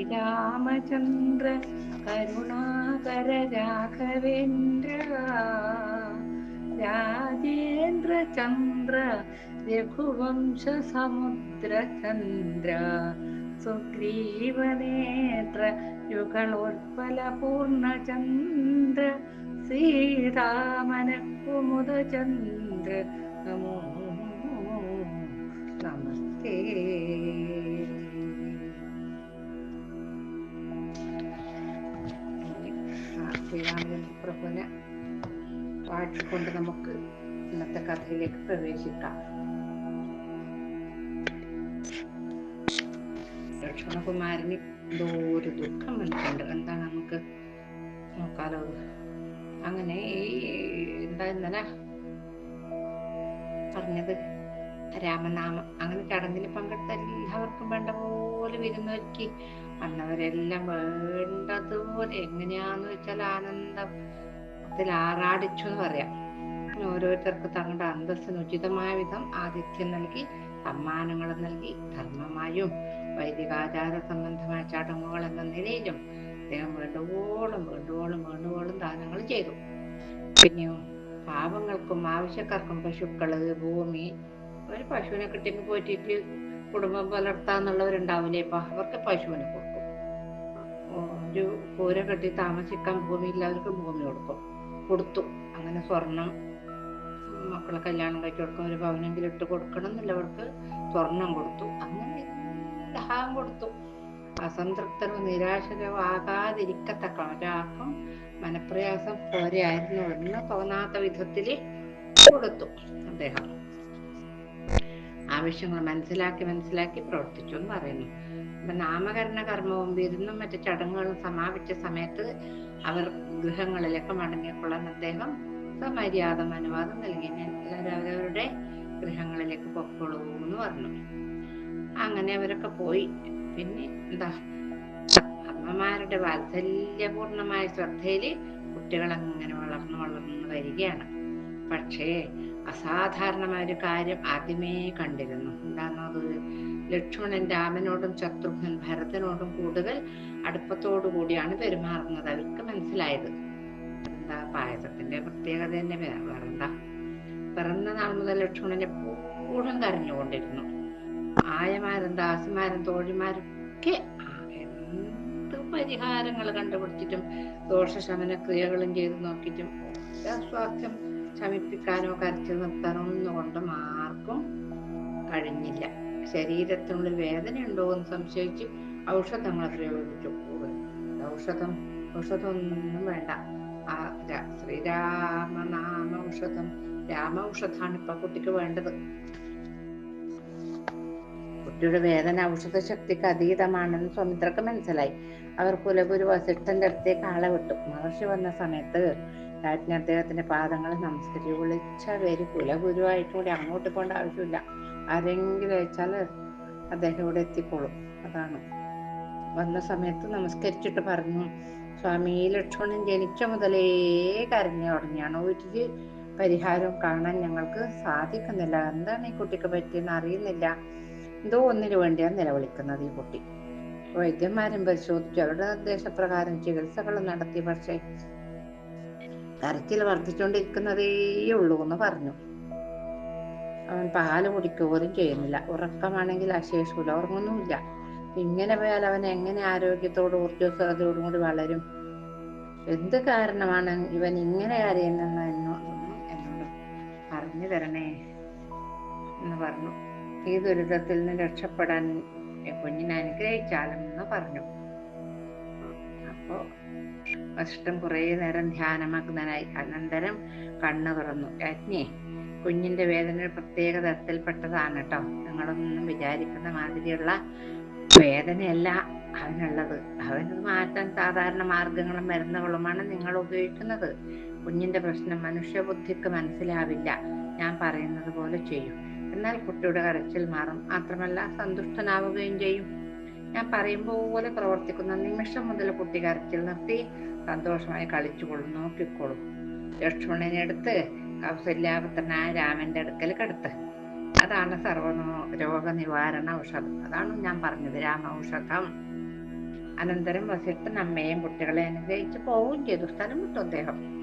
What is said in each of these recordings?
ശ്രീരാമചന്ദ്ര കരുണാകര രാഘവേന്ദ്ര രാജേന്ദ്ര ചന്ദ്ര രഘുവംശ സമുദ്ര ചന്ദ്ര സുഗ്രീവനേത്ര യുഗളോത്പല പൂർണചന്ദ്ര ശ്രീരാമനക്കുമുദ ചന്ദ്ര. നമോ നമസ്തേ. ശ്രീരാമചന്ദ്ര പ്രഭുവിനെ വാഴ്ചകൊണ്ട് നമുക്ക് ഇന്നത്തെ കഥയിലേക്ക് പ്രവേശിക്കാം. ലക്ഷ്മണകുമാരന് എന്തോ ഒരു ദുഃഖം വന്നിട്ടുണ്ട്. എന്താ നമുക്ക് നോക്കാലോ? അങ്ങനെ ഈ എന്താ ഇന്നലെ പറഞ്ഞത് രാമനാമം. അങ്ങനെ ചടങ്ങിൽ പങ്കെടുത്ത എല്ലാവർക്കും വേണ്ട പോലെ വിരുന്നൊരുക്കി വന്നവരെല്ലാം വേണ്ടതുപോലെ എങ്ങനെയാന്ന് വെച്ചാൽ ആനന്ദം. അതിൽ ആറാടിച്ചു എന്ന് പറയാം ഓരോരുത്തർക്ക് തങ്ങളുടെ അന്തസ്സിന് ഉചിതമായ വിധം ആതിഥ്യം നൽകി സമ്മാനങ്ങൾ നൽകി ധർമ്മമായും വൈദികാചാര സംബന്ധമായ ചടങ്ങുകൾ എന്ന നിലയിലും അദ്ദേഹം വേണ്ടുവോളം വേണ്ടുവോളം വേണ്ടുവോളം ദാനങ്ങൾ ചെയ്തു. പിന്നെയോ പാവങ്ങൾക്കും ആവശ്യക്കാർക്കും പശുക്കൾ ഭൂമി ഒരു പശുവിനെ കിട്ടിയെങ്കിൽ പോറ്റിട്ട് കുടുംബം പുലർത്താന്നുള്ളവരുണ്ടാവില്ലേ? ഇപ്പൊ അവർക്ക് പശുവിനെ കൊടുക്കും. ഒരു കൂര കെട്ടി താമസിക്കാൻ ഭൂമി ഇല്ലാത്തവർക്ക് ഭൂമി കൊടുക്കും. കൊടുത്തു. അങ്ങനെ സ്വർണം മക്കളെ കല്യാണം കഴിച്ചു കൊടുക്കും. ഒരു ഭവനെങ്കിലും ഇട്ട് കൊടുക്കണം എന്നുള്ളവർക്ക് സ്വർണം കൊടുത്തു. അങ്ങനെ സഹായം കൊടുത്തു. അസംതൃപ്തരോ നിരാശരോ ആകാതിരിക്കത്തക്ക ഒരാൾക്കും മനപ്രയാസം പോരെയായിരുന്നു എന്ന് തോന്നാത്ത വിധത്തിൽ കൊടുത്തു അദ്ദേഹം. ആവശ്യങ്ങൾ മനസ്സിലാക്കി മനസ്സിലാക്കി പ്രവർത്തിച്ചു എന്ന് പറയുന്നു. നാമകരണ കർമ്മവും വിരുന്നും മറ്റ് ചടങ്ങുകളും സമാപിച്ച സമയത്ത് അവർ ഗൃഹങ്ങളിലേക്ക് മടങ്ങിക്കൊള്ളാൻ അദ്ദേഹം സമര്യാദ അനുവാദം നൽകി. എല്ലാവരും അവരവരുടെ ഗൃഹങ്ങളിലേക്ക് പൊക്കോളൂ എന്ന് പറഞ്ഞു. അങ്ങനെ അവരൊക്കെ പോയി. പിന്നെ എന്താ അമ്മമാരുടെ വാത്സല്യപൂർണമായ ശ്രദ്ധയിൽ കുട്ടികൾ അങ്ങനെ വളർന്നു വളർന്നു വരികയാണ്. പക്ഷേ അസാധാരണമായ ഒരു കാര്യം ആദ്യമേ കണ്ടിരുന്നു. എന്താണത് ലക്ഷ്മണൻ രാമനോടും ശത്രുഘ്നൻ ഭരതനോടും കൂടുതൽ അടുപ്പത്തോടു കൂടിയാണ് പെരുമാറുന്നത്. അവർക്ക് മനസ്സിലായത്. എന്താ പായസത്തിന്റെ പ്രത്യേകത തന്നെ വേറെന്താ? പിറന്ന നാൾ മുതൽ ലക്ഷ്മണൻ എപ്പോഴും കരഞ്ഞുകൊണ്ടിരുന്നു. ആയമാരും ദാസിമാരും തോഴിമാരും ഒക്കെ എന്ത് പരിഹാരങ്ങൾ കണ്ടുപിടിച്ചിട്ടും ദോഷശമന ക്രിയകളും ചെയ്തു നോക്കിയിട്ടും സ്വാസ്ഥ്യം ശമിപ്പിക്കാനോ കരച്ചു നിർത്താനോ ഒന്നുകൊണ്ടും ആർക്കും കഴിഞ്ഞില്ല. ശരീരത്തിനുള്ളിൽ വേദന ഉണ്ടോ എന്ന് സംശയിച്ച് ഔഷധങ്ങൾ പ്രയോഗിച്ചു ഔഷധം ഔഷധമൊന്നും വേണ്ട. ആ ശ്രീരാമനാമ ഔഷധം. രാമ ഔഷധാണ് ഇപ്പൊ കുട്ടിക്ക് വേണ്ടത്. കുട്ടിയുടെ വേദന ഔഷധ ശക്തിക്ക് അതീതമാണെന്ന് സ്വമിത്രക്ക് മനസ്സിലായി. അവർ കുലഗുരു വസിഷ്ഠന്റെ അടുത്തേക്ക് ആളെ വിട്ടു. മഹർഷി വന്ന സമയത്ത് രാജ്ഞി അദ്ദേഹത്തിന്റെ പാദങ്ങൾ നമസ്കരിച്ചു വിളിച്ച പേര് കുലഗുരുവായിട്ട് കൂടി അങ്ങോട്ട് പോകേണ്ട ആവശ്യമില്ല. ആരെങ്കിലും അയച്ചാൽ അദ്ദേഹം ഇവിടെ എത്തിക്കോളും. അതാണ്. വന്ന സമയത്ത് നമസ്കരിച്ചിട്ട് പറഞ്ഞു സ്വാമി ലക്ഷ്മണൻ ജനിച്ച മുതലേ കരഞ്ഞു തുടങ്ങിയാണ് ഒരു പരിഹാരം കാണാൻ ഞങ്ങൾക്ക് സാധിക്കുന്നില്ല. എന്താണ് ഈ കുട്ടിക്ക് പറ്റിയെന്ന് അറിയുന്നില്ല. എന്തോ ഒന്നിനു വേണ്ടിയാണ് നിലവിളിക്കുന്നത് ഈ കുട്ടി. വൈദ്യന്മാരും പരിശോധിച്ചു. അവരുടെ നിർദ്ദേശപ്രകാരം ചികിത്സകൾ നടത്തി. പക്ഷേ കരച്ചിൽ വർദ്ധിച്ചുകൊണ്ടിരിക്കുന്നതേ ഉള്ളൂ എന്ന് പറഞ്ഞു. അവൻ പാൽ കുടിക്കുകയും ചെയ്യുന്നില്ല. ഉറക്കമാണെങ്കിൽ അശേഷമില്ല ഉറങ്ങുന്നുമില്ല ഇങ്ങനെ പോയാൽ അവൻ എങ്ങനെ ആരോഗ്യത്തോട് ഊർജസ്വലതയോടും കൂടി വളരും? എന്ത് കാരണമാണ് ഇവൻ ഇങ്ങനെ കരയുന്നെന്ന് എന്നോട് പറഞ്ഞു തരണേ എന്ന് പറഞ്ഞു. ഈ ദുരിതത്തിൽ നിന്ന് രക്ഷപ്പെടാൻ കുഞ്ഞിനെ അനുഗ്രഹിച്ചാലും എന്ന് പറഞ്ഞു. അപ്പോ കഷ്ടം കുറെ നേരം ധ്യാനമഗ്നനായി. അനന്തരം കണ്ണു തുറന്നു. രാജ്ഞി കുഞ്ഞിന്റെ വേദന പ്രത്യേക തരത്തിൽപ്പെട്ടതാണ് കേട്ടോ നിങ്ങളൊന്നും വിചാരിക്കുന്ന മാതിരിയുള്ള വേദനയല്ല അവനുള്ളത്. അവന് മാറ്റാൻ സാധാരണ മാർഗങ്ങളും മരുന്നുകളുമാണ് നിങ്ങൾ ഉപയോഗിക്കുന്നത്. കുഞ്ഞിന്റെ പ്രശ്നം മനുഷ്യബുദ്ധിക്ക് മനസ്സിലാവില്ല. ഞാൻ പറയുന്നത് പോലെ ചെയ്യും. എന്നാൽ കുട്ടിയുടെ കരച്ചിൽ മാറും. മാത്രമല്ല സന്തുഷ്ടനാവുകയും ചെയ്യും. ഞാൻ പറയുമ്പോൾ പോലെ പ്രവർത്തിക്കുന്ന നിമിഷം മുതൽ കുട്ടി കരച്ചിൽ നിർത്തി സന്തോഷമായി കളിച്ചുകൊള്ളും നോക്കിക്കൊള്ളും. ലക്ഷ്മണനെടുത്ത് കൗസല്യാപുത്രനായ രാമന്റെ അടുക്കൽ കടത്ത്. അതാണ് സർവ രോഗനിവാരണ ഔഷധം. അതാണ് ഞാൻ പറഞ്ഞത് രാമ ഔഷധം അനന്തരം വസിഷ്ഠൻ അമ്മയെയും കുട്ടികളെ അനുഗ്രഹിച്ച് പോവുകയും ചെയ്തു സ്ഥലം വിട്ടു അദ്ദേഹം.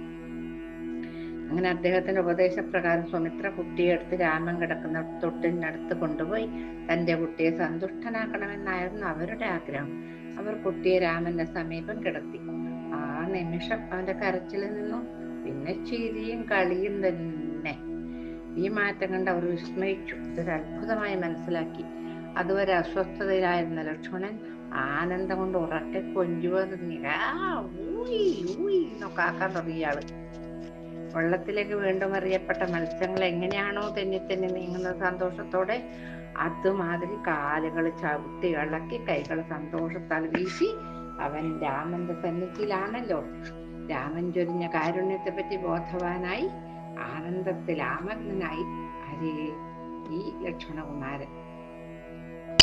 അങ്ങനെ അദ്ദേഹത്തിന്റെ ഉപദേശപ്രകാരം സുമിത്ര കുട്ടിയെ എടുത്ത് രാമൻ കിടക്കുന്ന തൊട്ടിനടുത്ത് കൊണ്ടുപോയി തന്റെ കുട്ടിയെ സന്തുഷ്ടനാക്കണമെന്നായിരുന്നു അവരുടെ ആഗ്രഹം. അവർ കുട്ടിയെ രാമന്റെ സമീപം കിടത്തി. ആ നിമിഷം അവന്റെ കരച്ചിൽ നിന്നും പിന്നെ ചിരിയും കളിയും തന്നെ. ഈ മാറ്റം കണ്ട് അവർ വിസ്മയിച്ചു. ഇതൊരു അത്ഭുതമായി മനസ്സിലാക്കി. അതുവരെ അസ്വസ്ഥതയിലായിരുന്ന ലക്ഷ്മണൻ ആനന്ദം കൊണ്ട് ഉറക്കെ കൊഞ്ചുവത് ആക്കാൻ തുടങ്ങിയാൾ വെള്ളത്തിലേക്ക് വീണ്ടും അറിയപ്പെട്ട മത്സ്യങ്ങൾ എങ്ങനെയാണോ തെന്നി തെന്നി നീങ്ങുന്ന സന്തോഷത്തോടെ അതുമാതിരി കാലുകൾ ചവിട്ടി ഇളക്കി കൈകൾ സന്തോഷത്താൽ വീശി അവൻ രാമന്റെ സന്നിധിയിലാണല്ലോ. രാമൻ ചൊരിഞ്ഞ കാരുണ്യത്തെ പറ്റി ബോധവാനായി ആനന്ദത്തിൽ ആമഗ്നായി ഹരേ ഈ ലക്ഷ്മണകുമാരൻ.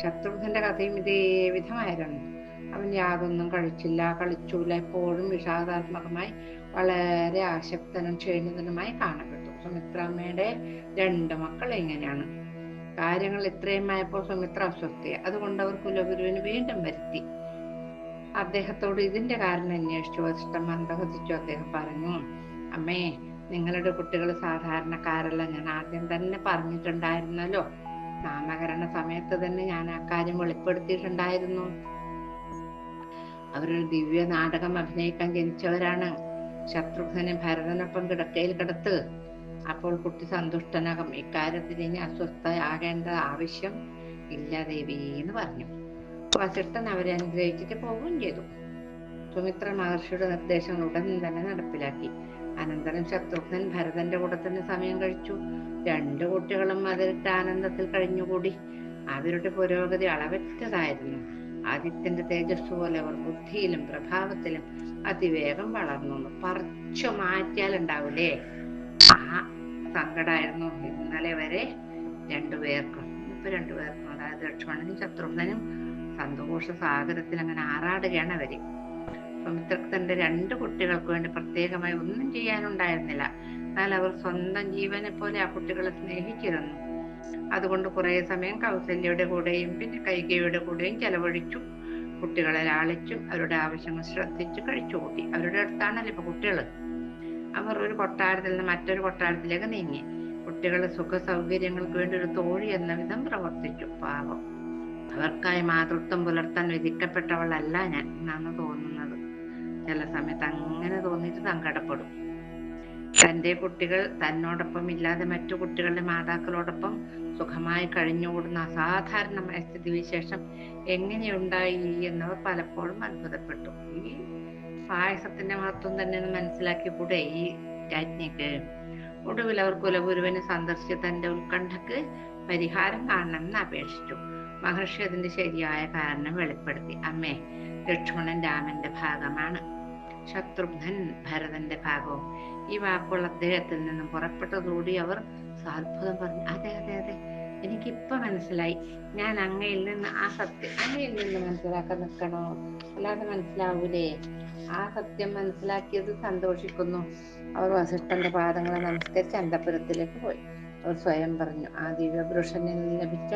ശത്രുഘ്നന്റെ കഥയും ഇതേ വിധമായിരുന്നു. അവൻ യാതൊന്നും കഴിച്ചില്ല കളിച്ചൂല എപ്പോഴും വിഷാദാത്മകമായി വളരെ ആശക്തനും ക്ഷീണിതനുമായി കാണപ്പെട്ടു. സുമിത്രാമ്മയുടെ രണ്ട് മക്കൾ ഇങ്ങനെയാണ്. കാര്യങ്ങൾ ഇത്രയും ആയപ്പോൾ സുമിത്ര അസ്വസ്ഥയെ അതുകൊണ്ട് അവർ കുലഗുരുവിന് വീണ്ടും വരുത്തി. അദ്ദേഹത്തോട് ഇതിന്റെ കാരണം അന്വേഷിച്ചു. വസിഷ്ഠം മന്ദഹസിച്ചു. അദ്ദേഹം പറഞ്ഞു അമ്മേ നിങ്ങളുടെ കുട്ടികൾ സാധാരണക്കാരല്ല. ഞാൻ ആദ്യം തന്നെ പറഞ്ഞിട്ടുണ്ടായിരുന്നല്ലോ. നാമകരണ സമയത്ത് തന്നെ ഞാൻ ആ കാര്യം വെളിപ്പെടുത്തിയിട്ടുണ്ടായിരുന്നു. അവരൊരു ദിവ്യ നാടകം അഭിനയിക്കാൻ ജനിച്ചവരാണ്. ശത്രുഘ്നെ ഭരതനൊപ്പം കിടക്കയിൽ കിടത്ത്. അപ്പോൾ കുട്ടി സന്തുഷ്ടനകം. ഇക്കാര്യത്തിൽ ഇനി അസ്വസ്ഥയാകേണ്ട ആവശ്യം ഇല്ല ദേവി എന്ന് പറഞ്ഞു. വസിഷ്ഠൻ അവരെ അനുഗ്രഹിച്ചിട്ട് പോവുകയും ചെയ്തു. സുമിത്ര മഹർഷിയുടെ നിർദ്ദേശങ്ങൾ ഉടൻ തന്നെ നടപ്പിലാക്കി. അനന്തരം ശത്രുഘ്നൻ ഭരതന്റെ കൂടെ തന്നെ സമയം കഴിച്ചു. രണ്ടു കുട്ടികളും അതിരിട്ട ആനന്ദത്തിൽ കഴിഞ്ഞുകൂടി. അവരുടെ പുരോഗതി അളവറ്റതായിരുന്നു. ആദിത്യന്റെ തേജസ് പോലെ അവർ ബുദ്ധിയിലും പ്രഭാവത്തിലും അതിവേഗം വളർന്നു. പറിച്ചു മാറ്റിയാൽ ഉണ്ടാവില്ലേ ആ സങ്കടമായിരുന്നു ഇന്നലെ വരെ രണ്ടുപേർക്കും ഇപ്പൊ രണ്ടുപേർക്കും അതായത് ലക്ഷ്മണനും ശത്രുഘ്നനും സന്തോഷ സാഗരത്തിൽ അങ്ങനെ ആറാടുകയാണ് അവർ തന്റെ രണ്ട് കുട്ടികൾക്ക് വേണ്ടി പ്രത്യേകമായി ഒന്നും ചെയ്യാനുണ്ടായിരുന്നില്ല. എന്നാൽ അവർ സ്വന്തം ജീവനെ പോലെ ആ കുട്ടികളെ സ്നേഹിച്ചിരുന്നു. അതുകൊണ്ട് കുറെ സമയം കൗസല്യയുടെ കൂടെയും പിന്നെ കൈകയുടെ കൂടെയും ചെലവഴിച്ചു. കുട്ടികളെ ലാളിച്ചും അവരുടെ ആവശ്യങ്ങൾ ശ്രദ്ധിച്ചു കഴിച്ചുകൂട്ടി. അവരുടെ അടുത്താണല്ലോ ഇപ്പൊ കുട്ടികൾ. അവർ ഒരു കൊട്ടാരത്തിൽ നിന്ന് മറ്റൊരു കൊട്ടാരത്തിലേക്ക് നീങ്ങി. കുട്ടികളെ സുഖ സൗകര്യങ്ങൾക്ക് വേണ്ടി ഒരു തോഴി എന്ന വിധം പ്രവർത്തിച്ചു. പാവം. അവർക്കായി മാതൃത്വം പുലർത്താൻ വിധിക്കപ്പെട്ടവളല്ല ഞാൻ എന്നാണ് തോന്നുന്നത്. ചില സമയത്ത് അങ്ങനെ തോന്നിയിട്ട് സങ്കടപ്പെടും. തന്റെ കുട്ടികൾ തന്നോടൊപ്പം ഇല്ലാതെ മറ്റു കുട്ടികളുടെ മാതാക്കളോടൊപ്പം സുഖമായി കഴിഞ്ഞുകൂടുന്ന അസാധാരണമായ സ്ഥിതിവിശേഷം എങ്ങനെയുണ്ടായി എന്നവർ പലപ്പോഴും അത്ഭുതപ്പെട്ടു. ഈ പായസത്തിന്റെ മഹത്വം തന്നെ മനസ്സിലാക്കി കൂടെ ഈ രാജ്ഞിക്ക്? ഒടുവിൽ അവർ കുലഗുരുവിനെ സന്ദർശിച്ച് തന്റെ ഉത്കണ്ഠക്ക് പരിഹാരം കാണണമെന്ന് അപേക്ഷിച്ചു. മഹർഷി അതിന്റെ ശരിയായ കാരണം വെളിപ്പെടുത്തി. അമ്മേ ലക്ഷ്മണൻ രാമന്റെ ഭാഗമാണ്. ശത്രുഘ്നൻ ഭരതന്റെ ഭാഗവും. ഈ വാക്കുകൾ അദ്ദേഹത്തിൽ നിന്നും പുറപ്പെട്ടതോടി അവർ സാത്ഭുതം പറഞ്ഞു. അതെ അതെ അതെ. എനിക്കിപ്പൊ മനസ്സിലായി. ഞാൻ അങ്ങയിൽ നിന്ന് ആ സത്യം അങ്ങയിൽ നിന്ന് മനസ്സിലാക്കാൻ നിൽക്കണോ? അല്ലാതെ മനസ്സിലാവൂലേ? ആ സത്യം മനസ്സിലാക്കിയത് സന്തോഷിക്കുന്നു. അവർ വസിഷ്ഠന്റെ പാദങ്ങളെ നമസ്കരിച്ച് അന്തപുരത്തിലേക്ക് പോയി. സ്വയം പറഞ്ഞു ആ ദിവ്യപുരുഷനിൽ ലഭിച്ച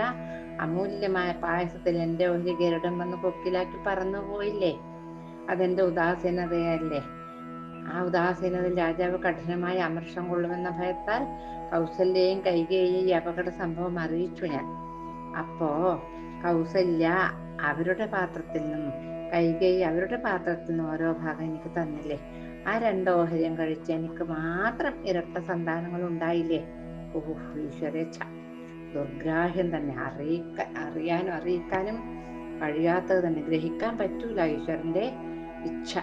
അമൂല്യമായ പായസത്തിൽ എന്റെ ഒരു ഗരുഡം വന്ന് കൊക്കിലാക്കി പറന്നു പോയില്ലേ? അതെന്റെ ഉദാസീനതയല്ലേ? ആ ഉദാസീനതയിൽ രാജാവ് കഠിനമായ അമർഷം കൊള്ളുമെന്ന ഭയത്താൽ കൗസല്യയും കൈകേയും ഈ അപകട സംഭവം അറിയിച്ചു ഞാൻ. അപ്പോ കൗസല്യ അവരുടെ പാത്രത്തിൽ നിന്നും കൈകേയി അവരുടെ പാത്രത്തിൽ നിന്നും ഓരോ ഭാഗം എനിക്ക് തന്നില്ലേ? ആ രണ്ട് കഴിച്ച് എനിക്ക് മാത്രം ഇരട്ട സന്താനങ്ങൾ ഉണ്ടായില്ലേ ഓഹ് ഈശ്വരേച്ഛ ദുർഗ്രാഹ്യം തന്നെ. അറിയിക്ക അറിയാനും അറിയിക്കാനും കഴിയാത്തത് തന്നെ. ഗ്രഹിക്കാൻ പറ്റൂല ഈശ്വരന്റെ ഇച്ഛ.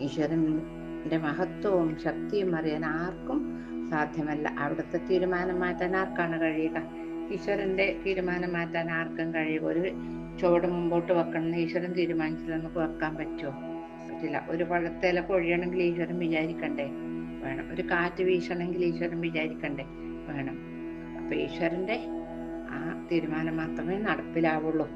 ഈശ്വരന്റെ മഹത്വവും ശക്തിയും അറിയാൻ ആർക്കും സാധ്യമല്ല. അവിടുത്തെ തീരുമാനം മാറ്റാൻ ആർക്കാണ് കഴിയുക? ഈശ്വരന്റെ തീരുമാനം മാറ്റാൻ ആർക്കും കഴിയുക? ഒരു ചുവട് മുമ്പോട്ട് വെക്കണം എന്ന് ഈശ്വരൻ തീരുമാനിച്ചിട്ട് നമുക്ക് വെക്കാൻ പറ്റുമോ? പറ്റില്ല. ഒരു പഴത്തേല കൊഴിയണമെങ്കിൽ ഈശ്വരൻ വിചാരിക്കണ്ടേ? വേണം. ഒരു കാറ്റ് വീശണമെങ്കിൽ ഈശ്വരൻ വിചാരിക്കണ്ടേ? വേണം. അപ്പൊ ഈശ്വരന്റെ ആ തീരുമാനം മാത്രമേ നടപ്പിലാവുള്ളൂ.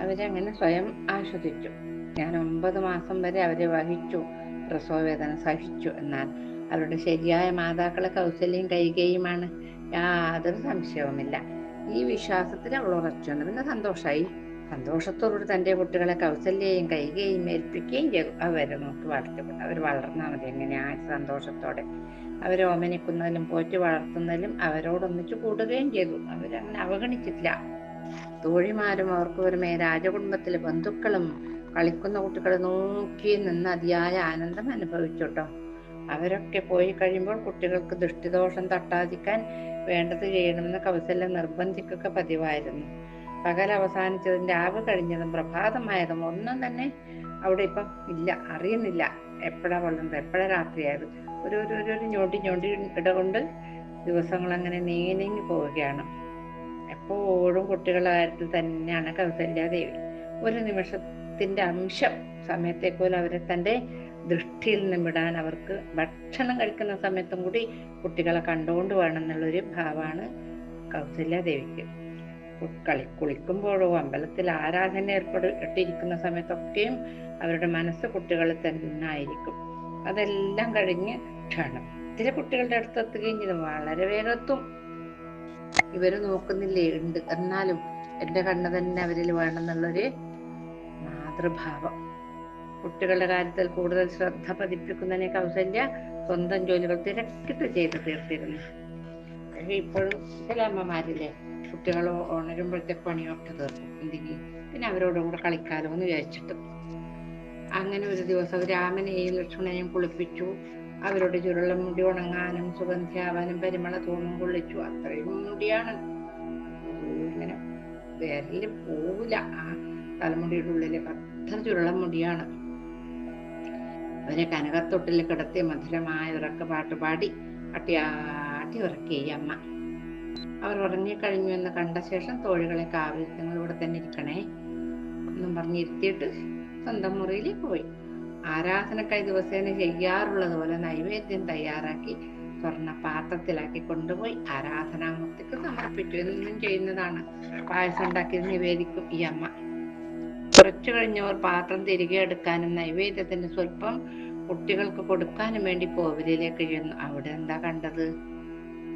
അവരങ്ങനെ സ്വയം ആസ്വദിച്ചു. ഞാൻ ഒമ്പത് മാസം വരെ അവരെ വഹിച്ചു. പ്രസവവേദന സഹിച്ചു എന്നാൽ അവരുടെ ശരിയായ മാതാക്കളെ കൗസല്യം കൈകയുമാണ് യാതൊരു സംശയവുമില്ല. ഈ വിശ്വാസത്തിൽ അവൾ ഉറച്ചു പിന്നെ സന്തോഷായി. സന്തോഷത്തോടുകൂടി തന്റെ കുട്ടികളെ കൗസല്യയും കൈകയും ഏൽപ്പിക്കുകയും അവരെ നോക്കി വളർത്തിക്കൊണ്ട് അവർ വളർന്നാൽ മതി. എങ്ങനെ സന്തോഷത്തോടെ? അവരെ ഓമനിക്കുന്നതിലും പോറ്റി വളർത്തുന്നതിലും അവരോടൊന്നിച്ച് കൂടുകയും ചെയ്തു. അവരങ്ങനെ അവഗണിച്ചിട്ടില്ല. തോഴിമാരും അവർക്ക് പുറമെ രാജകുടുംബത്തിലെ ബന്ധുക്കളും കളിക്കുന്ന കുട്ടികളെ നോക്കി നിന്ന് അതിയായ ആനന്ദം അനുഭവിച്ചോട്ടോ. അവരൊക്കെ പോയി കഴിയുമ്പോൾ കുട്ടികൾക്ക് ദൃഷ്ടിദോഷം തട്ടാതിക്കാൻ വേണ്ടത് ചെയ്യണമെന്ന് കൗസല്യം നിർബന്ധിക്കൊക്കെ പതിവായിരുന്നു. പകൽ അവസാനിച്ചതും രാവ് കഴിഞ്ഞതും പ്രഭാതമായതും ഒന്നും തന്നെ അവിടെ ഇപ്പം ഇല്ല അറിയുന്നില്ല. എപ്പോഴാ വളർന്നത് എപ്പോഴാ രാത്രിയായത്? ഒരു ഒരു ഒരു ഞൊണ്ടി ഞൊടി ഇടകൊണ്ട് ദിവസങ്ങൾ അങ്ങനെ നീങ്ങി പോവുകയാണ്. എപ്പോഴും കുട്ടികളുടെ കാര്യത്തിൽ തന്നെയാണ് കൗസല്യാദേവി ഒരു നിമിഷത്തിന്റെ അംശം സമയത്തെ പോലെ അവരെ തന്റെ ദൃഷ്ടിയിൽ നിന്ന് വിടാൻ അവർക്ക് ഭക്ഷണം കഴിക്കുന്ന സമയത്തും കൂടി കുട്ടികളെ കണ്ടുകൊണ്ട് വേണം എന്നുള്ളൊരു ഭാവമാണ് കൗസല്യാദേവിക്ക് കളി കുളിക്കുമ്പോഴോ അമ്പലത്തിൽ ആരാധന ഏർപ്പെട്ടിരിക്കുന്ന സമയത്തൊക്കെയും അവരുടെ മനസ്സ് കുട്ടികളിൽ തന്നെ ആയിരിക്കും അതെല്ലാം കഴിഞ്ഞ് ക്ഷണം. ചില കുട്ടികളുടെ അടുത്ത് എത്തുകയും ചെയ്തു വളരെ വേഗത്തും. ഇവർ നോക്കുന്നില്ലേ ഉണ്ട്. എന്നാലും എന്റെ കണ്ണ് തന്നെ അവരിൽ വേണമെന്നുള്ളൊരു മാതൃഭാവം. കുട്ടികളുടെ കാര്യത്തിൽ കൂടുതൽ ശ്രദ്ധ പതിപ്പിക്കുന്നതിനെ കൗസല്യ സ്വന്തം ജോലികൾ തിരക്കിട്ട് ചെയ്ത് തീർത്തിരുന്നു. ഇപ്പോഴും ചില അമ്മമാരില്ലേ കുട്ടികൾ ഉണരുമ്പോഴത്തെ പണിയൊക്കെ തീർക്കും. എന്തെങ്കിലും പിന്നെ അവരോടും കൂടെ കളിക്കാലോ എന്ന് വിചാരിച്ചിട്ട്. അങ്ങനെ ഒരു ദിവസം രാമനെയും ലക്ഷ്മണനെയും കുളിപ്പിച്ചു. അവരുടെ ചുരുള മുടി ഉണങ്ങാനും സുഗന്ധിയാവാനും പരിമള തൂണും കൊള്ളിച്ചു അത്രയും മുടിയാണ്. ഇങ്ങനെ വിരൽ പോവില്ല ആ തലമുടിയുടെ ഉള്ളിൽ അത്ര ചുരുള മുടിയാണ്. അവരെ കനകത്തൊട്ടിൽ കിടത്തി മധുരമായ ഉറക്ക പാട്ട് പാടി അട്ടിയാട്ടി ഉറക്കി അമ്മ. അവർ ഉറങ്ങിക്കഴിഞ്ഞു എന്ന് കണ്ട ശേഷം തോഴികളെ കാവിൽ ഇവിടെ തന്നെ ഇരിക്കണേ. എന്നും പറഞ്ഞിരുത്തിയിട്ട് സ്വന്തം മുറിയിൽ പോയി. ആരാധനക്കായി ദിവസേന ചെയ്യാറുള്ളത് പോലെ നൈവേദ്യം തയ്യാറാക്കി സ്വർണ പാത്രത്തിലാക്കി കൊണ്ടുപോയി ആരാധനാമൂർത്തിക്ക് സമർപ്പിച്ചു. എന്നും ചെയ്യുന്നതാണ്. പായസം ഉണ്ടാക്കി നിവേദിക്കും ഈ അമ്മ. കുറച്ചു കഴിഞ്ഞവർ പാത്രം തിരികെ എടുക്കാനും നൈവേദ്യത്തിന് സ്വല്പം കുട്ടികൾക്ക് കൊടുക്കാനും വേണ്ടി കോവിലിലേക്ക് ചെന്നു. അവിടെ എന്താ കണ്ടത്?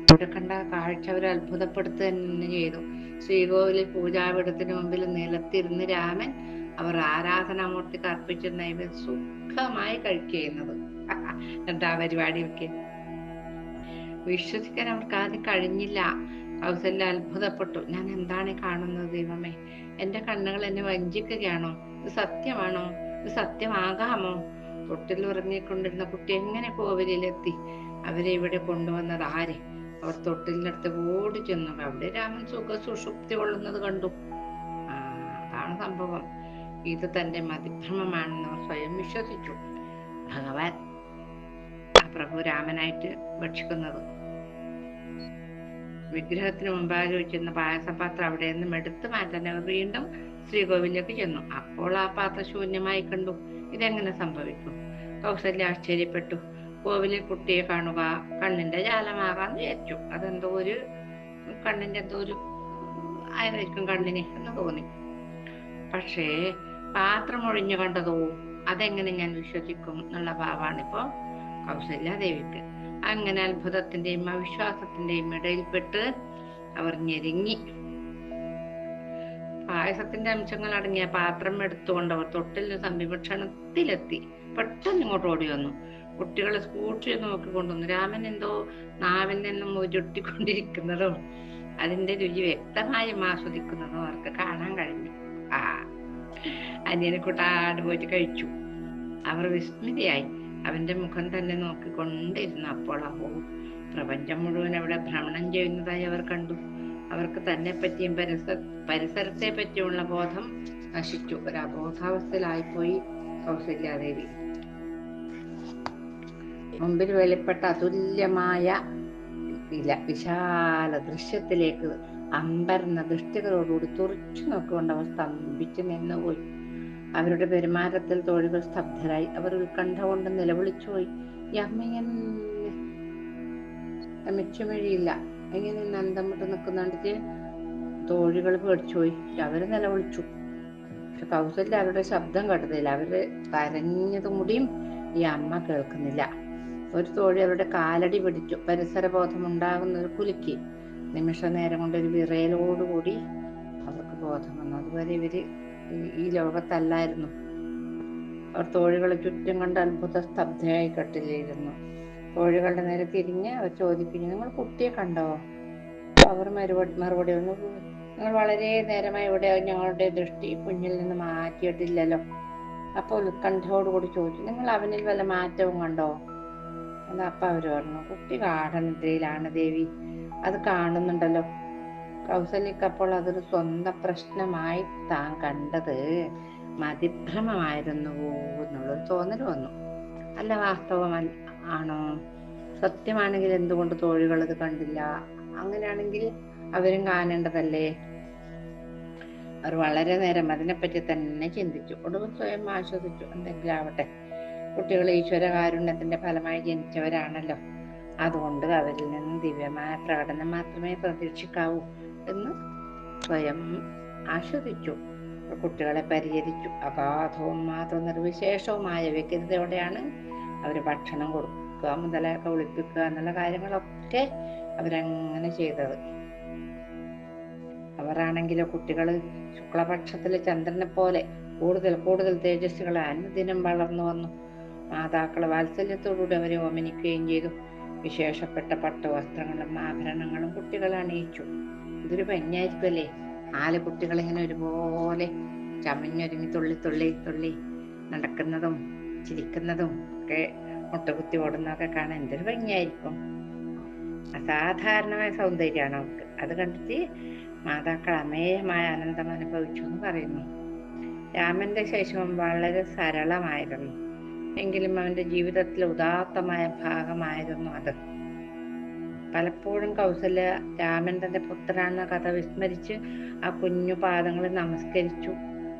അവിടെ കണ്ട കാഴ്ച അവർ അത്ഭുതപ്പെടുത്തുക തന്നെ ചെയ്തു. ശ്രീകോവിലിൽ പൂജാപീഠത്തിന് മുമ്പിൽ നിലത്തിരുന്ന് രാമൻ അവർ ആരാധനാമൂർത്തിക്ക് അർപ്പിച്ച നൈവേദ്യം സുഖമായി കഴിക്കുന്നത് എന്താ പരിപാടിയൊക്കെ. വിശ്വസിക്കാൻ അവർക്ക് ആദ്യം കഴിഞ്ഞില്ല. കൗസല്യ അത്ഭുതപ്പെട്ടു. ഞാൻ എന്താണ് കാണുന്നത് ദൈവമേ? എന്റെ കണ്ണുകൾ എന്നെ വഞ്ചിക്കുകയാണോ? ഇത് സത്യമാണോ? ഇത് സത്യമാകാമോ? തൊട്ടിൽ ഉറങ്ങിക്കൊണ്ടിരുന്ന കുട്ടി എങ്ങനെ കോവിലെത്തി അവരെ ഇവിടെ കൊണ്ടുവന്നത് ആര്? അവർ തൊട്ടിലിനടുത്ത് ഓടി ചെന്നു. അവിടെ രാമൻ സുഖ സുഷുപ്തി കൊള്ളുന്നത് കണ്ടു. ആ അതാണ് സംഭവം. ഇത് തന്റെ മതിഭ്രമമാണെന്ന് അവർ സ്വയം വിശ്വസിച്ചു. ഭഗവാൻ ആ പ്രഭു രാമനായിട്ട് ഭക്ഷിക്കുന്നത്. വിഗ്രഹത്തിന് മുമ്പാകെ വെച്ചിരുന്ന പായസപാത്രം അവിടെ നിന്നും എടുത്തു മാറ്റാൻ അവർ വീണ്ടും ശ്രീകോവിലേക്ക് ചെന്നു. അപ്പോൾ ആ പാത്രം ശൂന്യമായി കണ്ടു. ഇതെങ്ങനെ സംഭവിക്കും? കൗസല്യ ആശ്ചര്യപ്പെട്ടു. കോവിലിൽ കുട്ടിയെ കാണുക കണ്ണിന്റെ ജാലമാകാന്ന് വിചാരിച്ചു അതെന്തോ ഒരു കണ്ണിന്റെ എന്തോ ഒരു ആയിരിക്കും കണ്ണിന് എന്ന് തോന്നി. പക്ഷേ പാത്രം ഒഴിഞ്ഞു കണ്ടതോ അതെങ്ങനെ ഞാൻ വിശ്വസിക്കും എന്നുള്ള ഭാവമാണ് ഇപ്പോ കൗസല്യ ദേവിക്ക് അങ്ങനെ അത്ഭുതത്തിന്റെയും അവിശ്വാസത്തിന്റെയും ഇടയിൽപ്പെട്ട് അവർ ഞെരുങ്ങി. പായസത്തിന്റെ അംശങ്ങൾ അടങ്ങിയ പാത്രം എടുത്തുകൊണ്ട് അവർ തൊട്ടിൽ സമീപക്ഷണത്തിലെത്തി പെട്ടെന്ന് ഇങ്ങോട്ട് ഓടി വന്നു. കുട്ടികളെ സ്കൂട്ടി നോക്കിക്കൊണ്ടുവന്നു. രാമൻ എന്തോ നാവിൽ നിന്നും ചുട്ടിക്കൊണ്ടിരിക്കുന്നതും അതിന്റെ രുചി വ്യക്തമായും ആസ്വദിക്കുന്നതും അവർക്ക് കാണാൻ കഴിഞ്ഞു. ആ അനിയനെ കൂട്ടാട് പോയിട്ട് കഴിച്ചു. അവർ വിസ്മിതയായി അവന്റെ മുഖം തന്നെ നോക്കിക്കൊണ്ടിരുന്നു അപ്പോൾ അഹോ പ്രപഞ്ചം മുഴുവൻ അവിടെ ഭ്രമണം ചെയ്യുന്നതായി അവർ കണ്ടു. അവർക്ക് തന്നെ പറ്റിയും പരിസര പരിസരത്തെ പറ്റിയുള്ള ബോധം നശിച്ചു. ഒരു അബോധാവസ്ഥയിലായിപ്പോയി കൗസല്യാദേവി. മുമ്പിൽ വെളിപ്പെട്ട അതുല്യമായ വിശാല ദൃശ്യത്തിലേക്ക് അമ്പരന്ന ദൃഷ്ടികളോടുകൂടി തുറച്ചു നോക്കിക്കൊണ്ട് അവർ സ്തംഭിച്ചു നിന്നുപോയി. അവരുടെ പെരുമാറ്റത്തിൽ തോഴികൾ സ്തബ്ധരായി. അവർ ഉത്കണ്ഠ കൊണ്ട് നിലവിളിച്ചുപോയി. ഈ മിച്ചമിഴിയില്ല എങ്ങനെ നന്തം വിട്ട് നിൽക്കുന്നുണ്ടിട്ട് തോഴികൾ പേടിച്ചുപോയി. അവർ നിലവിളിച്ചു. പക്ഷെ കൗസല്യ അവരുടെ ശബ്ദം കേട്ടതില്ല. അവർ കരഞ്ഞതും കൂടിയും ഈ അമ്മ കേൾക്കുന്നില്ല. ഒരു തോഴി അവരുടെ കാലടി പിടിച്ചു. പരിസരബോധം ഉണ്ടാകുന്നത് കുലുക്കി. നിമിഷ നേരം കൊണ്ട് ഒരു വിറയലോടുകൂടി അവർക്ക് ബോധം വന്നു. അതുവരെ ഇവർ ഈ- ലോകത്തല്ലായിരുന്നു. അവർ തോഴികളെ ചുറ്റും കണ്ട് അത്ഭുത സ്തബ്ധയായി കട്ടിലിരുന്നു. തോഴികളുടെ നേരെ തിരിഞ്ഞ് അവർ ചോദിക്കുന്നു നിങ്ങൾ കുട്ടിയെ കണ്ടോ? അവർ മറുപടി മറുപടി ഒന്ന് നിങ്ങൾ വളരെ നേരമായി ഇവിടെ ഞങ്ങളുടെ ദൃഷ്ടി കുഞ്ഞിൽ നിന്ന് മാറ്റിയിട്ടില്ലല്ലോ. അപ്പോൾ ഉത്കണ്ഠയോടുകൂടി ചോദിച്ചു നിങ്ങൾ അവനിൽ വല്ല മാറ്റവും കണ്ടോ? അത് അപ്പ അവർ പറഞ്ഞു കുട്ടി ഗാഠനിദ്രയിലാണ് ദേവി. അത് കാണുന്നുണ്ടല്ലോ. കൗസല്യക്ക് അപ്പോൾ അതൊരു സ്വന്തം പ്രശ്നമായി താൻ കണ്ടത്. മതിഭ്രമമായിരുന്നു എന്നുള്ളൊരു തോന്നൽ വന്നു. അല്ല വാസ്തവം ആണോ? സത്യമാണെങ്കിൽ എന്തുകൊണ്ട് തോഴികൾ അത് കണ്ടില്ല? അങ്ങനെയാണെങ്കിൽ അവരും കാണേണ്ടതല്ലേ? അവർ വളരെ നേരം അതിനെപ്പറ്റി തന്നെ ചിന്തിച്ചു. ഒടുവിൽ സ്വയം ആശ്വസിച്ചു. എന്തെങ്കിലും ആവട്ടെ. കുട്ടികൾ ഈശ്വര കാരുണ്യത്തിന്റെ ഫലമായി ജനിച്ചവരാണല്ലോ. അതുകൊണ്ട് അവരിൽ നിന്ന് ദിവ്യമായ പ്രകടനം മാത്രമേ പ്രതീക്ഷിക്കാവൂ എന്ന് സ്വയം ആസ്വദിച്ചു കുട്ടികളെ പരിചരിച്ചു അഗാധവും മാത്രം നിർവിശേഷവുമായ വ്യക്തിതയോടെയാണ് അവർ ഭക്ഷണം കൊടുക്കുക മുതലൊക്കെ ഒളിപ്പിക്കുക എന്നുള്ള കാര്യങ്ങളൊക്കെ അവരങ്ങനെ ചെയ്തത്. അവരാണെങ്കിലോ കുട്ടികൾ ശുക്ലപക്ഷത്തിലെ ചന്ദ്രനെ പോലെ കൂടുതൽ കൂടുതൽ തേജസ്സുകൾ അനുദിനം വളർന്നു വന്നു. മാതാക്കൾ വാത്സല്യത്തോടുകൂടി അവരെ ഓമനിക്കുകയും ചെയ്തു. വിശേഷപ്പെട്ട പട്ടുവസ്ത്രങ്ങളും ആഭരണങ്ങളും കുട്ടികൾ അണിയിച്ചു. ഇതൊരു ഭംഗിയായിരിക്കുമല്ലേ? നാല് കുട്ടികൾ ഇങ്ങനെ ഒരുപോലെ ചമഞ്ഞൊരുങ്ങി തുള്ളി തുള്ളി തുള്ളി നടക്കുന്നതും ചിരിക്കുന്നതും ഒക്കെ മുട്ടകുത്തി ഓടുന്നതൊക്കെ കാണാൻ എന്തൊരു ഭംഗിയായിരിക്കും. അസാധാരണമായ സൗന്ദര്യമാണ് അവർക്ക്. അത് കണ്ടിട്ട് മാതാക്കൾ അമേയമായ ആനന്ദം അനുഭവിച്ചു എന്ന് പറയുന്നു. രാമന്റെ ശൈശവം വളരെ സരളമായിരുന്നു. എങ്കിലും അവന്റെ ജീവിതത്തിലെ ഉദാത്തമായ ഭാഗമായിരുന്നു അത്. പലപ്പോഴും കൗസല്യ രാമൻ തന്റെ പുത്രനാണെന്ന കഥ വിസ്മരിച്ച് ആ കുഞ്ഞു പാദങ്ങളെ നമസ്കരിച്ചു.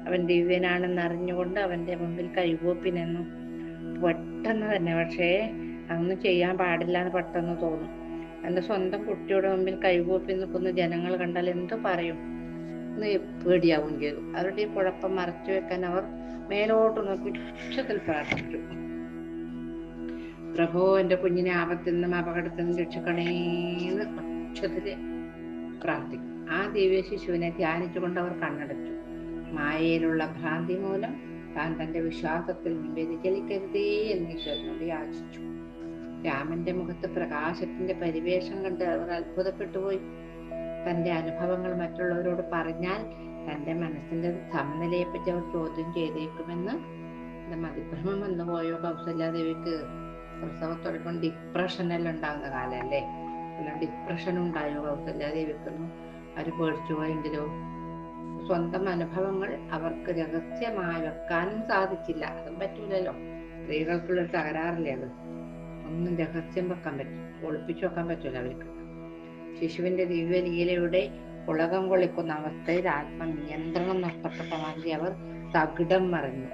അവൻ ദിവ്യനാണെന്ന് അറിഞ്ഞുകൊണ്ട് അവന്റെ മുമ്പിൽ കൈകൂപ്പി നിന്നു. പെട്ടെന്ന് തന്നെ പക്ഷേ അതൊന്നും ചെയ്യാൻ പാടില്ല എന്ന് പെട്ടെന്ന് തോന്നും. എന്റെ സ്വന്തം കുട്ടിയുടെ മുമ്പിൽ കൈകൂപ്പി നിൽക്കുന്ന ജനങ്ങൾ കണ്ടാൽ എന്തു പറയും? എന്ന് പേടിയാവും ചെയ്തു അവരുടെ കുഴപ്പം മറച്ചു വെക്കാൻ അവർ മേലോട്ട് നോക്കി ഉച്ചത്തിൽ പ്രാർത്ഥിച്ചു. പ്രഭോ എന്റെ കുഞ്ഞിനെ ആപത്തിൽ നിന്നും അപകടത്തിൽ നിന്നും രക്ഷിക്കണേന്ന് ഉച്ചത്തിൽ പ്രാർത്ഥിക്കും. ആ ദിവ്യ ശിശുവിനെ ധ്യാനിച്ചുകൊണ്ട് അവർ കണ്ണടച്ചു. മായയിലുള്ള ഭ്രാന്തി മൂലം താൻ തന്റെ വിശ്വാസത്തിൽ വ്യതിചലിക്കരുതേ എന്ന് ഈശ്വരനോട് യാചിച്ചു രാമന്റെ മുഖത്ത് പ്രകാശത്തിന്റെ പരിവേഷം കണ്ട് അവർ അത്ഭുതപ്പെട്ടുപോയി തന്റെ അനുഭവങ്ങൾ മറ്റുള്ളവരോട് പറഞ്ഞാൽ തന്റെ മനസ്സിന്റെ സമനിലയെപ്പറ്റി അവർ ചോദ്യം ചെയ്തേക്കുമെന്ന് മതിഭ്രമം വന്നു പോയോ? കൗസല്യാദേവിക്ക് പ്രസവത്തോടൊപ്പം ഡിപ്രഷൻ എല്ലാം ഉണ്ടാകുന്ന കാലല്ലേ എല്ലാം ഡിപ്രഷൻ ഉണ്ടായോ കൗസല്യാദേവിക്ക്? അവർ പേടിച്ചു പോയെങ്കിലോ സ്വന്തം അനുഭവങ്ങൾ അവർക്ക് രഹസ്യമായി വെക്കാനും സാധിച്ചില്ല. അതും പറ്റൂലല്ലോ. സ്ത്രീകൾക്കുള്ള തകരാറില്ലേ അത്? ഒന്നും രഹസ്യം വെക്കാൻ പറ്റും ഒളിപ്പിച്ചു വെക്കാൻ പറ്റൂല അവർക്ക്. ശിശുവിന്റെ ദിവ്യലീലയുടെ ഉലകം കൊള്ളിക്കുന്ന അവസ്ഥയിൽ ആത്മനിയന്ത്രണം നഷ്ടപ്പെട്ട മാതിരി അവർ തകിടം മറിഞ്ഞു.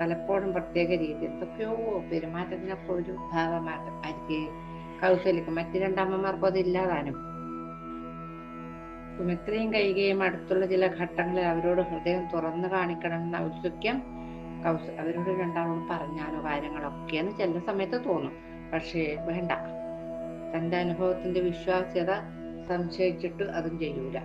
പലപ്പോഴും പ്രത്യേക രീതിയിൽ എന്തൊക്കെയോ പെരുമാറ്റത്തിനൊക്കെ ഒരു ഭാവമാറ്റം അരികെ കൗസലിക്ക് മറ്റു രണ്ടമ്മമാർക്കും അത് ഇല്ലാതാനും. സുമിത്രയും കൈകയും അടുത്തുള്ള ചില ഘട്ടങ്ങളിൽ അവരോട് ഹൃദയം തുറന്നു കാണിക്കണമെന്ന ഔത്സുക്യം കൗസ അവരോട് രണ്ടാളോട് പറഞ്ഞാലോ കാര്യങ്ങളൊക്കെയെന്ന് ചില സമയത്ത് തോന്നും. പക്ഷേ വേണ്ട. തന്റെ അനുഭവത്തിന്റെ വിശ്വാസ്യത സംശയിച്ചിട്ട് അതും ചെയ്യൂല.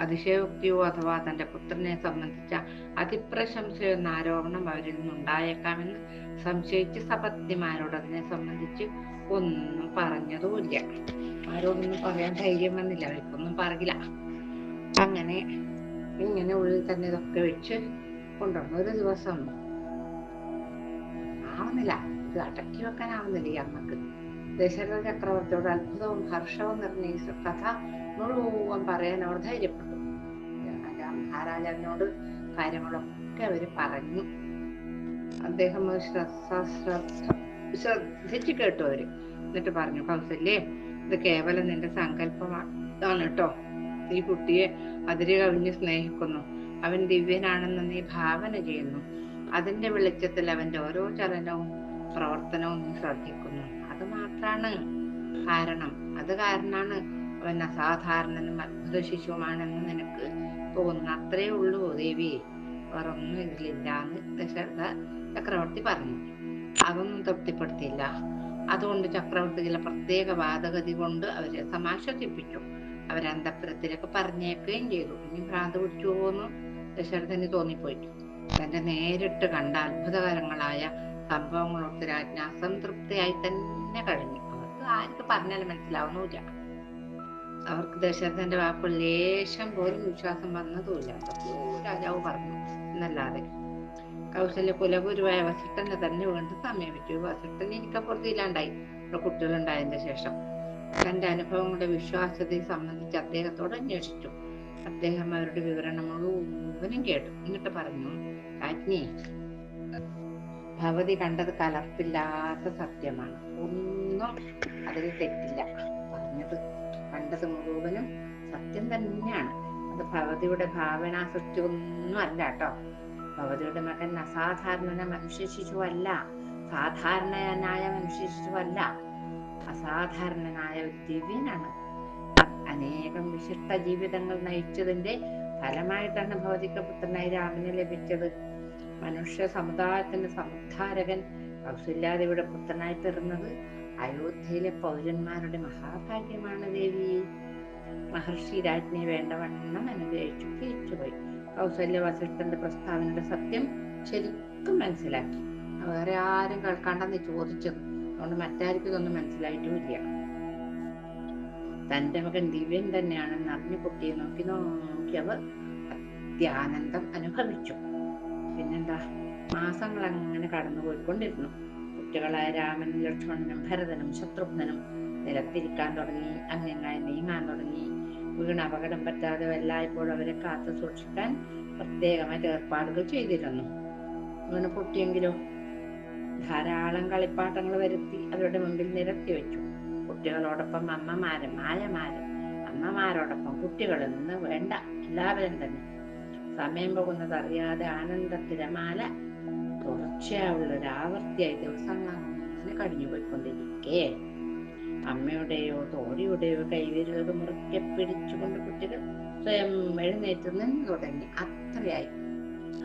അതിശയോക്തിയോ അഥവാ തന്റെ പുത്രനെ സംബന്ധിച്ച അതിപ്രശംസയോ എന്ന ആരോപണം അവരിൽ നിന്നുണ്ടായേക്കാമെന്ന് സംശയിച്ച് സപത്നിമാരോട് അതിനെ സംബന്ധിച്ച് ഒന്നും പറഞ്ഞതുമില്ല. ആരോടൊന്നും പറയാൻ ധൈര്യം വന്നില്ല. അവർക്കൊന്നും പറയില്ല. അങ്ങനെ ഇങ്ങനെ ഉള്ളിൽ തന്നെ ഇതൊക്കെ വെച്ച് കൊണ്ടുവന്നു ഒരു ദിവസം. ആവുന്നില്ല. ഇത് അടക്കി വെക്കാനാവുന്നില്ല ഈ അമ്മയ്ക്ക്. ദശരഥ ചക്രവർത്തിയോട് അത്ഭുതവും ഹർഷവും ഈ കഥ മുഴുവൻ പറയാൻ അവർ ധൈര്യപ്പെട്ടു. മഹാരാജാവിനോട് കാര്യങ്ങളൊക്കെ അവർ പറഞ്ഞു. അദ്ദേഹം ശ്രദ്ധിച്ചു കേട്ടു അവർ. എന്നിട്ട് പറഞ്ഞു കൗസല്യേ ഇത് കേവലം നിന്റെ സങ്കല്പമാണ് കേട്ടോ. ഈ കുട്ടിയെ അതിര് കവിഞ്ഞ് സ്നേഹിക്കുന്നു. അവൻ ദിവ്യനാണെന്ന് നീ ഭാവന ചെയ്യുന്നു. അതിന്റെ വെളിച്ചത്തിൽ അവന്റെ ഓരോ ചലനവും പ്രവർത്തനവും നീ ശ്രദ്ധിക്കുന്നു അത് കാരണം. അത് കാരണാണ് അവൻ അസാധാരണനും അത്ഭുത ശിശുവുമാണെന്ന് നിനക്ക് തോന്നുന്നു. അത്രേ ഉള്ളൂ ദേവി. വേറൊന്നും ഇതിലില്ല എന്ന് ദശരഥ ചക്രവർത്തി പറഞ്ഞു. അതൊന്നും തൃപ്തിപ്പെടുത്തിയില്ല. അതുകൊണ്ട് ചക്രവർത്തി ചില പ്രത്യേക വാദഗതി കൊണ്ട് അവരെ സമാശ്വസിപ്പിച്ചു. അവരെ അന്തപ്പുരത്തിലേക്ക് പറഞ്ഞേക്കുകയും ചെയ്തു. ഇനി ഭ്രാന്ത് പിടിച്ചു പോകുന്നു ദശരഥന് തോന്നിപ്പോയി തന്റെ നേരിട്ട് കണ്ട അത്ഭുതകരങ്ങളായ സംഭവങ്ങളൊക്കെ രാജ്ഞ അസംതൃപ്തിയായി തന്നെ കഴിഞ്ഞു. അവർക്ക് ആർക്ക് പറഞ്ഞാലും മനസ്സിലാവുന്നില്ല അവർക്ക് ദശരഥന്റെ വാക്കുകൾ ലേശം പോലും വിശ്വാസം വന്നതുമില്ല. രാജാവ് പറഞ്ഞു. എന്നല്ലാതെ കൗശല്യ കുലഗുരുവായ വസിഷ്ഠനെ തന്നെ വീണ്ടും സമീപിച്ചു. വസിഷ്ഠൻ എനിക്കപ്പുറത്തില്ലാണ്ടായി ഇവിടെ കുട്ടികളുണ്ടായതിന്റെ ശേഷം തന്റെ അനുഭവങ്ങളുടെ വിശ്വാസ്യതയെ സംബന്ധിച്ച് അദ്ദേഹത്തോട് അന്വേഷിച്ചു. അദ്ദേഹം അവരുടെ വിവരണം മുഴുവനും കേട്ടു. എന്നിട്ട് പറഞ്ഞു രാജ്ഞി ഭവതി കണ്ടത് കലർപ്പില്ലാത്ത സത്യമാണ്. ഒന്നും അതിൽ തെറ്റില്ല. പറഞ്ഞത് കണ്ടത് മുഴുവനും സത്യം തന്നെയാണ്. അത് ഭഗവതിയുടെ ഭാവന ഒന്നും അല്ല കേട്ടോ. ഭഗവതിയുടെ മകൻ അസാധാരണ മനുഷ്യ ശിശുവല്ല സാധാരണനായ മനുഷ്യ ശിശുവല്ല അസാധാരണനായ ഒരു ദിവ്യനാണ്. അനേകം വിശിഷ്ട ജീവിതങ്ങൾ നയിച്ചതിന്റെ ഫലമായിട്ടാണ് ഭൗതിക പുത്രനായി രാമന് ലഭിച്ചത്. മനുഷ്യ സമുദായത്തിന്റെ സമുദ്ധാരകൻ ഇവിടെ പുത്രനായി പിറന്നത് അയോധ്യയിലെ പൗരന്മാരുടെ മഹാഭാഗ്യമാണ് ദേവി. മഹർഷി രാജ്ഞിയെ വേണ്ടവണ്ണം അനുഗ്രഹിച്ചു തിരിച്ചുപോയി കൗസല്യ വസിഷ്ഠന്റെ പ്രസ്താവനയുടെ സത്യം ശരിക്കും മനസ്സിലാക്കി. വേറെ ആരും കേൾക്കാണ്ടെന്ന് ചോദിച്ചത്. അതുകൊണ്ട് മറ്റാർക്കും ഇതൊന്നും മനസ്സിലായിട്ടുമില്ല. തന്റെ മകൻ ദിവ്യൻ തന്നെയാണെന്ന് അറിഞ്ഞു കുട്ടിയെ നോക്കി നോക്കി അവർ അത്യാനന്ദം അനുഭവിച്ചു. പിന്നെന്താ? മാസങ്ങൾ അങ്ങനെ കടന്നു പോയിക്കൊണ്ടിരുന്നു കുട്ടികളായ രാമനും ലക്ഷ്മണനും ഭരതനും ശത്രുഘ്നനും നിലത്തിരിക്കാൻ തുടങ്ങി അംഗങ്ങളെ നീങ്ങാൻ തുടങ്ങി. വീണ് അപകടം പറ്റാതെ എല്ലായ്പ്പോഴും അവരെ കാത്തു സൂക്ഷിക്കാൻ പ്രത്യേകമായിട്ട് ഏർപ്പാടുകൾ ചെയ്തിരുന്നു. വീണ് പൊട്ടിയെങ്കിലോ? ധാരാളം കളിപ്പാട്ടങ്ങൾ വരുത്തി അവരുടെ മുമ്പിൽ നിരത്തി വെച്ചു. കുട്ടികളോടൊപ്പം അമ്മമാരും മായമാരും അമ്മമാരോടൊപ്പം കുട്ടികളിൽ നിന്ന് വേണ്ട എല്ലാവരും തന്നെ. സമയം പോകുന്നത് അറിയാതെ ആനന്ദ തിരമാല തുടർച്ചയായുള്ള ഒരു ആവർത്തിയായി ദിവസങ്ങൾ കഴിഞ്ഞു പോയിക്കൊണ്ടിരിക്കെ. അമ്മയുടെയോ തോടിയുടെയോ കൈവിരലുകൾ മുറുക്കെ പിടിച്ചുകൊണ്ട് കുട്ടികൾ സ്വയം എഴുന്നേറ്റ് നിന്ന് തുടങ്ങി. അത്രയായി.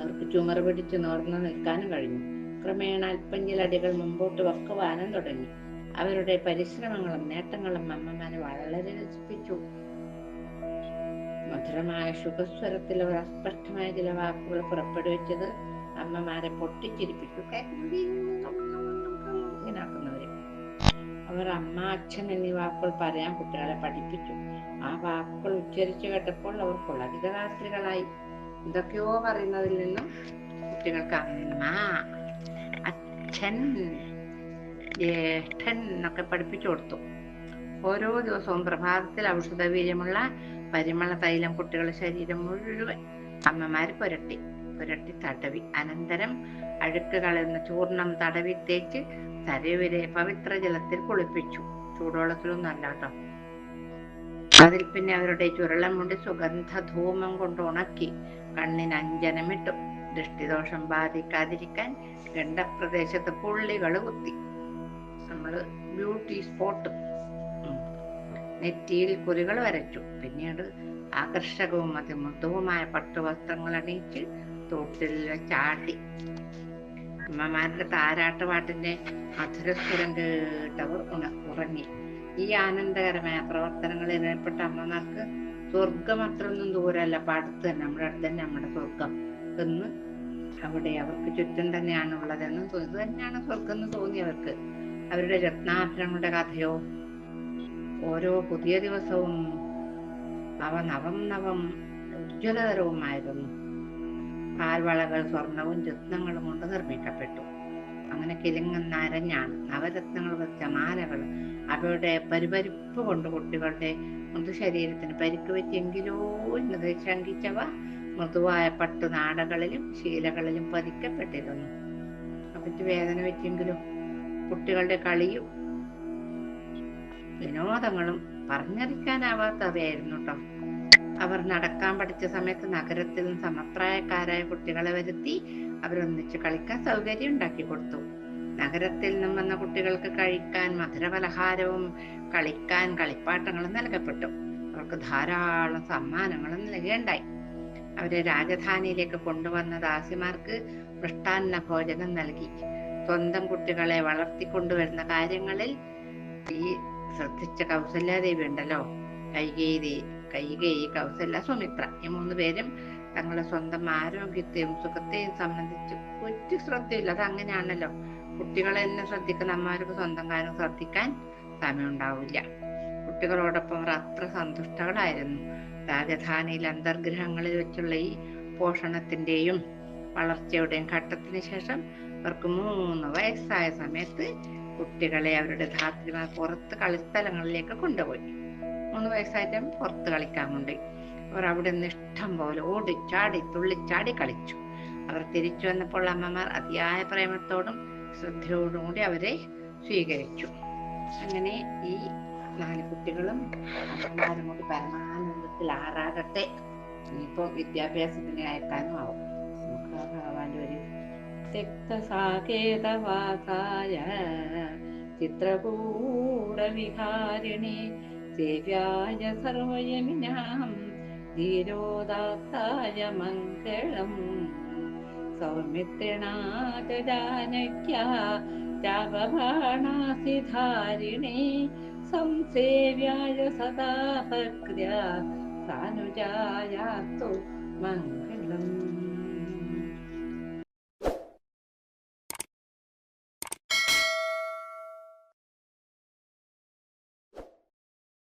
അവർക്ക് ചുമർ പിടിച്ച് നോർന്ന് നിൽക്കാനും കഴിഞ്ഞു. ക്രമേണ അല്പം മുമ്പോട്ട് വക്കുവാനും തുടങ്ങി. അവരുടെ പരിശ്രമങ്ങളും നേട്ടങ്ങളും അമ്മമാരെ വളരെ രസിപ്പിച്ചു. മധുരമായ ശുഭസ്വരത്തിൽ അവർ അസ്പഷ്ടമായ ചില വാക്കുകൾ പുറപ്പെടുവിച്ചത് അമ്മമാരെ പൊട്ടിച്ചിരിപ്പിച്ചു ഇങ്ങനെ ആക്കുന്നവര് അവർ അമ്മ അച്ഛൻ എന്നീ വാക്കുകൾ പറയാൻ കുട്ടികളെ പഠിപ്പിച്ചു. ആ വാക്കുകൾ ഉച്ചരിച്ചു കേട്ടപ്പോൾ അവർ പുളകിതരാത്രികളായി എന്തൊക്കെയോ പറയുന്നതിൽ നിന്നും കുട്ടികൾക്ക് അമ്മ അച്ഛൻ ജ്യേഷ്ഠൻ എന്നൊക്കെ പഠിപ്പിച്ചു കൊടുത്തു. ഓരോ ദിവസവും പ്രഭാതത്തിൽ ഔഷധ വീര്യമുള്ള പരിമള തൈലം കുട്ടികളുടെ ശരീരം മുഴുവൻ അമ്മമാർ പുരട്ടി. പുരട്ടി തടവി അനന്തരം അഴുക്ക് കളയുന്ന ചൂർണം തടവി തേച്ച് തരവിലെ പവിത്ര ജലത്തിൽ കുളിപ്പിച്ചു. ചൂടുവെള്ളത്തിലൊന്നും അല്ല കേട്ടോ. അതിൽ പിന്നെ അവരുടെ ചുരുളം കൊണ്ട് സുഗന്ധ ധൂമം കൊണ്ട് ഉണക്കി കണ്ണിന് അഞ്ജനമിട്ടു. ദൃഷ്ടിദോഷം ബാധിക്കാതിരിക്കാൻ ഗണ്ഡപ്രദേശത്ത് പുള്ളികൾ കുത്തി. നമ്മൾ ബ്യൂട്ടി സ്പോട്ട്. നെറ്റിയിൽ കുറികൾ വരച്ചു. പിന്നീട് ആകർഷകവും അതിമൃദുവുമായ പട്ടുവസ്ത്രങ്ങൾ അണിയിച്ച് തോട്ടിൽ ചാട്ടി അമ്മമാരുടെ താരാട്ട് പാട്ടിന്റെ മധുരസ്വരം കേട്ടവർ ഉറങ്ങി. ഈ ആനന്ദകരമായ പ്രവർത്തനങ്ങളിൽ ഏർപ്പെട്ട അമ്മമാർക്ക് സ്വർഗം അത്രയൊന്നും ദൂരമല്ല. അപ്പൊ അടുത്ത് തന്നെ നമ്മുടെ അടുത്ത് തന്നെ നമ്മുടെ സ്വർഗം എന്ന് അവിടെ അവർക്ക് ചുറ്റും തന്നെയാണ് ഉള്ളതെന്ന് തോന്നി. ഇത് തന്നെയാണ് സ്വർഗം എന്ന് തോന്നി അവർക്ക് അവരുടെ രത്നാഭരണങ്ങളുടെ കഥയോ ഓരോ പുതിയ ദിവസവും അവ നവം നവം ഉജ്ജ്വലതരവുമായിരുന്നു. കാൽവളകൾ സ്വർണവും രത്നങ്ങളും കൊണ്ട് നിർമ്മിക്കപ്പെട്ടു. അങ്ങനെ കിലുങ്ങുന്ന നരഞ്ഞാണ്. നവരത്നങ്ങൾ വെച്ച മാലകൾ അവയുടെ പരിപരിപ്പ് കൊണ്ട് കുട്ടികളുടെ മൃദു ശരീരത്തിന് പരിക്ക് വെച്ചെങ്കിലോ എന്നത് ശങ്കിച്ചവ മൃദുവായ പട്ടു നാടകളിലും ശീലകളിലും പതിക്കപ്പെട്ടിരുന്നു. അവയ്ക്ക് വേദന വെച്ചെങ്കിലും കുട്ടികളുടെ കളിയും വിനോദങ്ങളും പറഞ്ഞറിയിക്കാനാവാത്തവയായിരുന്നു കേട്ടോ അവർ നടക്കാൻ പഠിച്ച സമയത്ത് നഗരത്തിൽ സമപ്രായക്കാരായ കുട്ടികളെ വരുത്തി അവരൊന്നിച്ച് കളിക്കാൻ സൗകര്യം ഉണ്ടാക്കി കൊടുത്തു. നഗരത്തിൽ നിന്നും വന്ന കുട്ടികൾക്ക് കഴിക്കാൻ മധുരപലഹാരവും കളിക്കാൻ കളിപ്പാട്ടങ്ങളും നൽകപ്പെട്ടു. അവർക്ക് ധാരാളം സമ്മാനങ്ങളും നൽകുകയുണ്ടായി. അവരെ രാജധാനിയിലേക്ക് കൊണ്ടുവന്ന ദാസിമാർക്ക് മൃഷ്ടാന്ന ഭോജനം നൽകി. സ്വന്തം കുട്ടികളെ വളർത്തിക്കൊണ്ടുവരുന്ന കാര്യങ്ങളിൽ ഈ ശ്രദ്ധിച്ച കൗസല്യാദേവി ഉണ്ടല്ലോ. കൈകേയി കൈകേയി കൗസല്യ സുമിത്ര ഈ മൂന്ന് പേരും തങ്ങളുടെ സ്വന്തം ആരോഗ്യത്തെയും സുഖത്തെയും സംബന്ധിച്ച് ഒരു ശ്രദ്ധയില്ല അത് അങ്ങനെയാണല്ലോ കുട്ടികളെ തന്നെ ശ്രദ്ധിക്കുന്ന അമ്മമാർക്ക് സ്വന്തം കാര്യം ശ്രദ്ധിക്കാൻ സമയമുണ്ടാവില്ല. കുട്ടികളോടൊപ്പം അവർ അത്ര സന്തുഷ്ടകളായിരുന്നു. രാജധാനിയിൽ അന്തർഗ്രഹങ്ങളിൽ വെച്ചുള്ള ഈ പോഷണത്തിന്റെയും വളർച്ചയുടെയും ഘട്ടത്തിന് ശേഷം അവർക്ക് മൂന്ന് വയസ്സായ സമയത്ത് കുട്ടികളെ അവരുടെ ധാത്രിമാർ പുറത്ത് കളിസ്ഥലങ്ങളിലേക്ക് കൊണ്ടുപോയി. മൂന്ന് വയസ്സായിട്ട് പുറത്ത് കളിക്കാൻ കൊണ്ട് അവർ അവിടെ നിന്ന് ഇഷ്ടം പോലെ ഓടിച്ചാടി തുള്ളിച്ചാടി കളിച്ചു. അവർ തിരിച്ചു വന്നപ്പോൾ അമ്മമാർ അതിയായ പ്രേമത്തോടും ശ്രദ്ധയോടും കൂടി അവരെ സ്വീകരിച്ചു. അങ്ങനെ ഈ നാല് കുട്ടികളും അമ്മമാരും കൂടി പരമാനന്ദത്തിൽ ആറാടട്ടെ ഇനിയിപ്പോ വിദ്യാഭ്യാസത്തിന് അയക്കാനും ആവും. ഭഗവാന്റെ ഒരു ചിത്രകൂടവിഹാരിണി സേവ്യായ സർവയമിനാം ധീരോദാത്തായ മംഗളം. സൗമിത്രിണാച ജാനക്യ രാഗഭാണാസിധാരിണി. സംസേവ്യായ സദാ ഭക്ര്യ സാനുജായാസ്തു മംഗളം